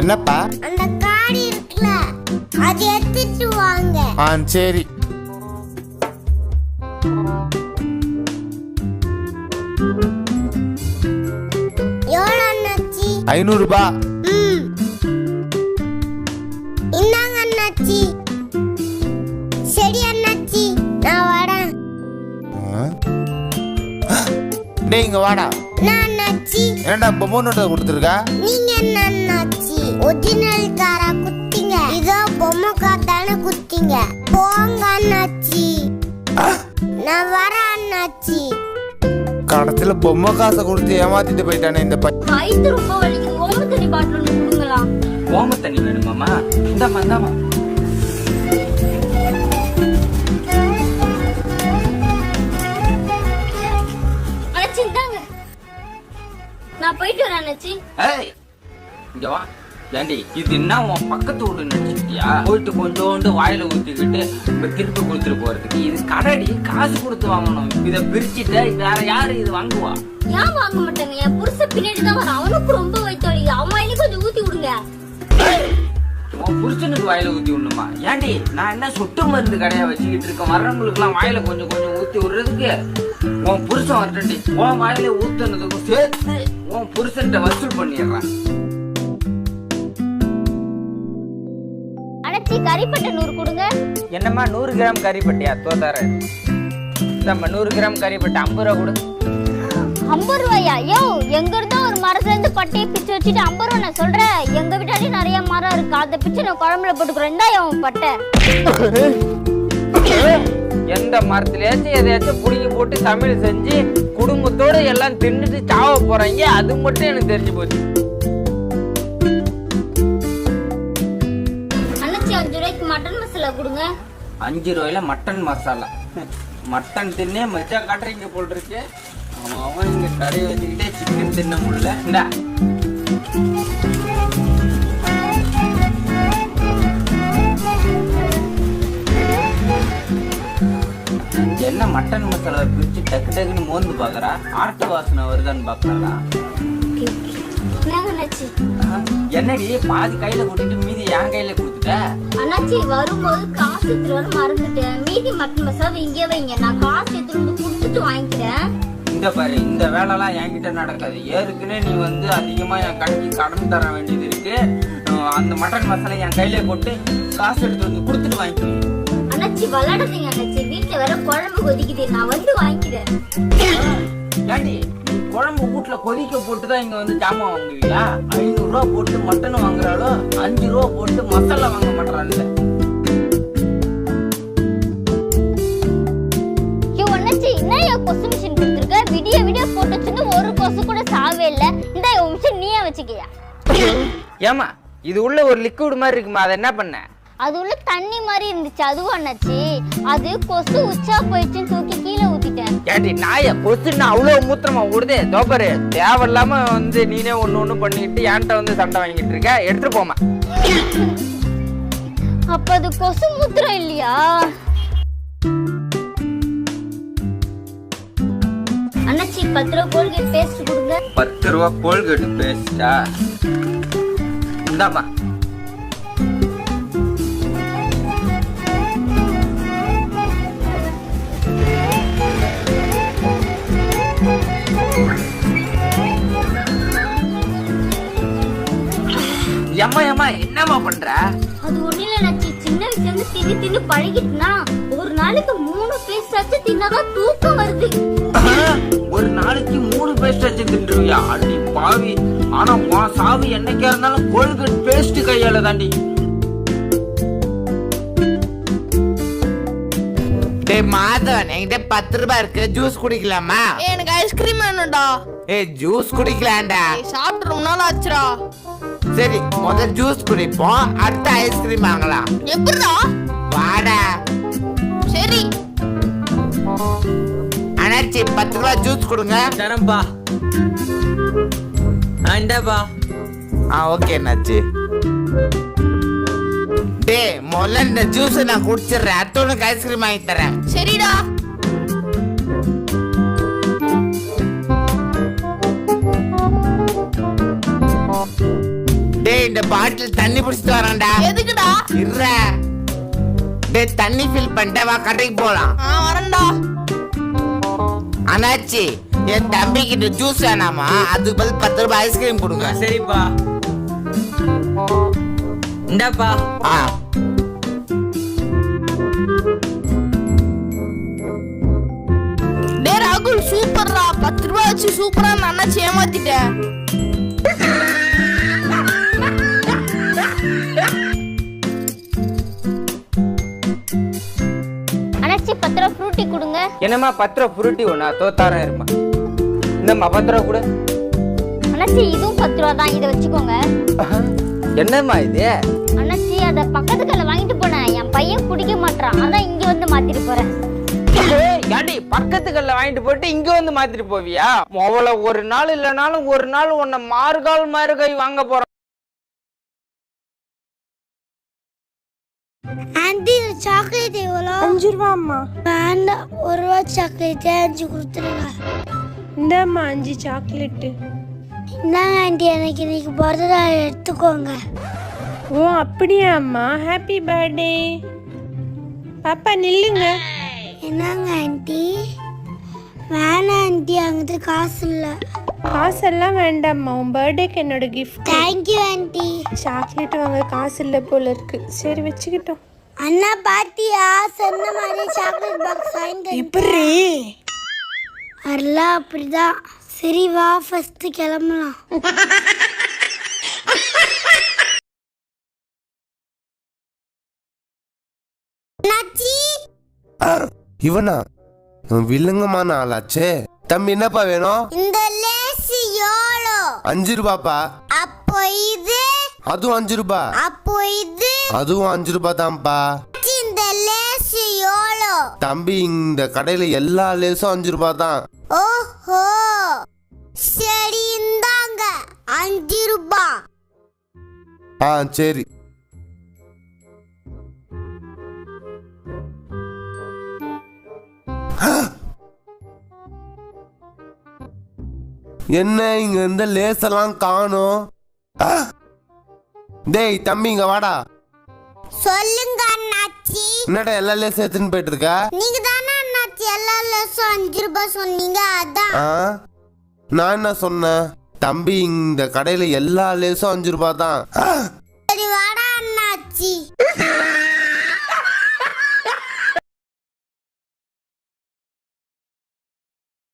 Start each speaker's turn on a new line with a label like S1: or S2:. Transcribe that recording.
S1: என்னப்பா?
S2: அந்த காடி இருக்குல்ல அது எடுத்துட்டு வாங்க.
S1: ஆ சரி.
S2: எவ்வளோ அண்ணாச்சி
S1: ஐநூறுபா.
S2: ம். இந்தாங்க அண்ணாச்சி சரி அண்ணாச்சி நான் வரேன்
S1: டேய் இங்க வாடா.
S2: நான் அண்ணாச்சி
S1: என்னடா பொம்மை நோட்டை கொடுத்துருக்கா?
S2: நீங்க என்ன ஒரிஜினல் காரா குத்திங்க. இதோ பொம்மை காத்தானே குத்திங்க. போங்க அண்ணாச்சி. நான் வரேன் அண்ணாச்சி.
S1: கடைசியில பொம்மை காசை கொடுத்து ஏமாத்திட்டு போயிட்டானே இந்த பையன்
S3: வயிற்று ரொம்ப வலிக்குது ஓம தண்ணி பாட்டில் ஒன்று கொடுங்களா?
S4: ஓம தண்ணி வேணுமாமா
S3: அணைச்சி இந்தாங்க. நான் போயிட்டு வரேன் அணைச்சி
S4: ஏய் இங்க வா. ஏண்டி இது என்ன உன் பக்கத்து வீடு நினைச்சிட்டியா போயிட்டு கொஞ்சோண்டு வாயில ஊத்திக்கிட்டு திருப்பி கொடுத்துட்டு போறதுக்கு. இது கடடி காசு கொடுத்து வாங்கணும். இத பிரிச்சுட்டு வேற யாரு இது வாங்குவா?
S3: ஏன் வாங்க மாட்டேங்க? என் புருஷ பின்னாடி தான் வரும் அவனுக்கு ரொம்ப வலிக்குது அவன் கொஞ்சம் ஊத்தி விடுங்க.
S4: உன் புருஷனுக்கு வாயில ஊத்தி விடணுமா? ஏண்டி நான் என்ன சொட்டு மருந்து கடையா வச்சுக்கிட்டு இருக்கேன்? வர்றவங்களுக்கு எல்லாம் வாயில கொஞ்சம் கொஞ்சம் ஊத்தி விடுறதுக்கு. உன் புருஷன் வரட்டி உன் வாயில ஊத்துனதுக்கும் சேர்த்து உன் புருஷன்கிட்ட வசூல் பண்ணிடுறான்.
S3: கறிப்பட்டை நூறு கொடுங்க.
S4: என்னம்மா நூறு கிராம் கறிப்பட்டியா? தோத்தார நம்ம நூறு கிராம் கறிப்பட்டி ஐம்பது ரூபா கொடு.
S3: ஐம்பது ரூபாயா? யோ எங்க இருந்தா ஒரு மரத்துல இருந்து பட்டையை பிச்சு வச்சுட்டு ஐம்பது ரூபா நான் சொல்றேன். எங்க வீட்டாலே நிறைய மரம் இருக்கு. அதை பிச்சு நான் குழம்புல போட்டுக்கிறேன். இந்தா என் பட்டை.
S4: எந்த மரத்துலயாச்சும் எதையாச்சும் புடுங்கி போட்டு சமையல் செஞ்சு குடும்பத்தோட எல்லாம் தின்னுட்டு சாவ போறாங்க. அது மட்டும் எனக்கு தெரிஞ்சு போச்சு.
S3: கொடுங்க.
S4: அஞ்சு ரூபாயில மட்டன் மசாலா. மட்டன் தின்னே மச்சா காட்டுறீங்க போல் இருக்கு அவன் இங்க கடையை வச்சுக்கிட்டே சிக்கன் தின்ன முடியல. இந்தா. என்ன மட்டன் மசாலா பிரிச்சு டக்கு டக்குன்னு மோந்து பாக்குறா? ஆட்டு வாசனை வருதான்னு பாக்குறா என்னடி பாதி கையில கொடுத்துட்டு மீதி என் கையில
S3: அண்ணாச்சி வரும்போது காசு எடுத்துட்டு வர மறந்துட்டேன். மீதி மட்டன் மசாலா இங்கே வைங்க. நான் காசு எடுத்துட்டு கொடுத்துட்டு வாங்கிக்கிறேன்.
S4: இந்த பாரு இந்த வேலைலாம் என்கிட்ட நடக்காது. ஏற்கனவே நீ வந்து அதிகமா என் கடைக்கு கடன் தர வேண்டியது இருக்கு. அந்த மட்டன் மசாலா என் கையில போட்டு காசு எடுத்து வந்து கொடுத்துட்டு வாங்கிக்கிறேன்.
S3: அண்ணாச்சி விளையாடாதீங்க அண்ணாச்சி. வீட்டுல வேற குழம்பு கொதிக்குது. நான் வந்து வாங்கிக்கிறேன்.
S4: ஏண்டி? குழம்பு வீட்டுல கொதிக்க போட்டு தான் இங்க வந்து ஜாமான் வாங்குவியா ஐநூறு ரூபா போட்டு மட்டன் வாங்குறாளோ அஞ்சு ரூபா போட்டு மசாலா வாங்க
S3: கொடுத்துருக்க? விடிய விடிய போட்டு வச்சுன்னு ஒரு கொசு கூட சாவே இல்ல. இந்த மிஷின் நீயே வச்சுக்கியா?
S4: ஏமா இது உள்ள ஒரு லிக்விட் மாதிரி இருக்குமா? அதை என்ன பண்ண?
S3: அது உள்ள தண்ணி மாதிரி இருந்துச்சு. அதுவும் அண்ணாச்சி? அது கொசு உச்சா போயிடுச்சுன்னு தூக்கி
S4: ஏண்டி நாய கொசுன்னு அவ்வளவு மூத்திரமா விடுதே தோப்பரு தேவையில்லாம வந்து நீனே ஒண்ணு ஒண்ணு பண்ணிக்கிட்டு என்கிட்ட வந்து சண்டை வாங்கிட்டு இருக்க. எடுத்துட்டு போமா
S3: அப்ப அது கொசு மூத்திரம் இல்லையா? அண்ணாச்சி பத்து ரூபா கோல்கேட் பேஸ்ட் கொடுங்க.
S4: பத்து ரூபா கோல்கேட் பேஸ்டா இந்தாமா எம்மா எம்மா என்னம்மா பண்ற?
S3: அது ஒண்ணு இல்ல அண்ணாச்சி சின்ன வயசுல இருந்து தின்னு தின்னு பழகிட்டுனா ஒரு நாளைக்கு மூணு பேஸ்ட் ஆச்சு தின்னாதான் தூக்கம் வருது.
S4: ஒரு நாளைக்கு மூணு பேஸ்ட் வச்சு தின்றுவியா? அடி பாவி. ஆனா உன் சாவு என்னைக்கா இருந்தாலும் கோல்கேட் பேஸ்ட் கையால தாண்டி.
S1: மாதவன் என்கிட்ட பத்து ரூபாய் இருக்கு. ஜூஸ் குடிக்கலாமா?
S5: எனக்கு ஐஸ்கிரீம் வேணும்டா.
S1: ஏய் ஜூஸ் குடிக்கலாம்டா.
S5: சாப்பிட்டு ரொம்ப நாள் ஆச்சுடா.
S1: சரி முதல் ஜூஸ் குடிப்போம். அடுத்து ஐஸ்கிரீம் வாங்கலாம்.
S5: எப்படிடா
S1: வாடா.
S5: சரி.
S1: அண்ணாச்சி பத்து ரூபாய் ஜூஸ் கொடுங்க.
S6: தரம்பா இந்தாப்பா.
S1: ஆ ஓகே அண்ணாச்சி. டேய் முதல்ல இந்த ஜூஸ் நான் குடிச்சிடுறேன். அடுத்து உனக்கு ஐஸ்கிரீம் வாங்கி தரேன்.
S5: சரிடா.
S1: பாட்டில் தண்ணி பிடிச்சிட்டு வரேன்டா
S5: எதுக்குடா?
S1: இருற டேய் தண்ணி ஃபில் பண்ணிட்டு வா கடைக்கு போலாம்.
S5: ஆ வரேன்டா.
S1: அண்ணாச்சி என் தம்பி கிட்ட ஜூஸ் வேணாமா? அதுக்கு பதில் பத்து ரூபாய் ஐஸ்கிரீம் கொடுங்க.
S6: சரிப்பா. இந்தாப்பா.
S1: ஆ.
S5: டே ராகுல் சூப்பர்ரா பத்து ரூபா வச்சு சூப்பரா நான் அண்ணாச்சி ஏமாத்திட்டேன்
S3: அண்ணாச்சி பத்து ரூபா ஃப்ரூட்டி கொடுங்க.
S4: என்னம்மா பத்திர புருட்டி ஒண்ணா? தோத்தாரம் இருமா? இந்தம்மா பத்திரம் கூட.
S3: அண்ணாச்சி இதுவும் பத்து ரூபா தான். இதை வச்சுக்கோங்க.
S4: என்னம்மா இது?
S3: அண்ணாச்சி அதை பக்கத்து கடையில் வாங்கிட்டு போனேன். என் பையன் குடிக்க மாட்டான் அதான் இங்க வந்து மாத்திட்டு போறேன்.
S4: பக்கத்து கல்ல வாங்கிட்டு போயிட்டு இங்க வந்து மாத்திட்டு போவியா? முதல்ல ஒரு நாள் இல்லைனாலும் ஒரு நாள் உன்னை மாறுகால் மாறுகை வாங்க போறோம்
S2: ஆண்டி சாக்லேட் எவ்வளோ
S7: அஞ்சு ரூபா அம்மா.
S2: வேண்டாம் ஒரு ரூபா சாக்லேட்டே அஞ்சு கொடுத்துருங்க.
S7: இந்தாம்மா அஞ்சு சாக்லேட்டு
S2: இந்தாங்க ஆண்டி எனக்கு இன்னைக்கு பிறந்ததா எடுத்துக்கோங்க.
S7: ஓ அப்படியா அம்மா? ஹாப்பி பர்த்டே பாப்பா நில்லுங்க.
S2: என்னங்க ஆண்டி? வேணாம் ஆண்டி அங்கிட்ட காசு இல்லை.
S7: காசெல்லாம் வேண்டாம்மா. உன் பர்த்டேக்கு என்னோட கிஃப்ட்
S2: தேங்க்யூ ஆண்டி.
S7: சாக்லேட் வாங்க காசு இல்லை போல இருக்கு. சரி வச்சுக்கிட்டோம்.
S2: அண்ணா பாத்தியா? சொன்ன மாதிரி சாக்லேட் பாக்ஸ் வாங்கிட்டு வரல அப்படிதான் சரி வா ஃபர்ஸ்ட் கிளம்பலாம்.
S8: இவன்? வில்லங்கமான ஆளாச்சே. தம்பி என்னப்பா வேணும்?
S2: இந்த லேஸ் எவ்வளோ
S8: அஞ்சு ரூபாப்பா?
S2: அப்போ இது
S8: அதுவும் அஞ்சு ரூபா.
S2: அப்போ இது
S8: அதுவும் அஞ்சு ரூபா தான்ப்பா.
S2: இந்த லேஸ் எவ்வளோ
S8: தம்பி இந்த கடையில எல்லா லேஸும் அஞ்சு ரூபா தான்.
S2: ஓஹோ. சரி இந்தாங்க. அஞ்சு ரூபாய்
S8: ஆ சரி. என்ன இங்க இருந்த லேசெல்லாம் காணும்? டேய் தம்பி இங்க வாடா.
S2: சொல்லுங்க அண்ணாச்சி.
S8: என்னடா எல்லா லேஸ் எடுத்துன்னு போயிட்டு இருக்க
S2: நீங்க தானே அண்ணாச்சி எல்லா லேஸும் அஞ்சு ரூபாய் சொன்னீங்க அதான்.
S8: ஆ? நான் என்ன சொன்னேன்? தம்பி இந்த கடையில எல்லா லேஸும் அஞ்சு ரூபா தான்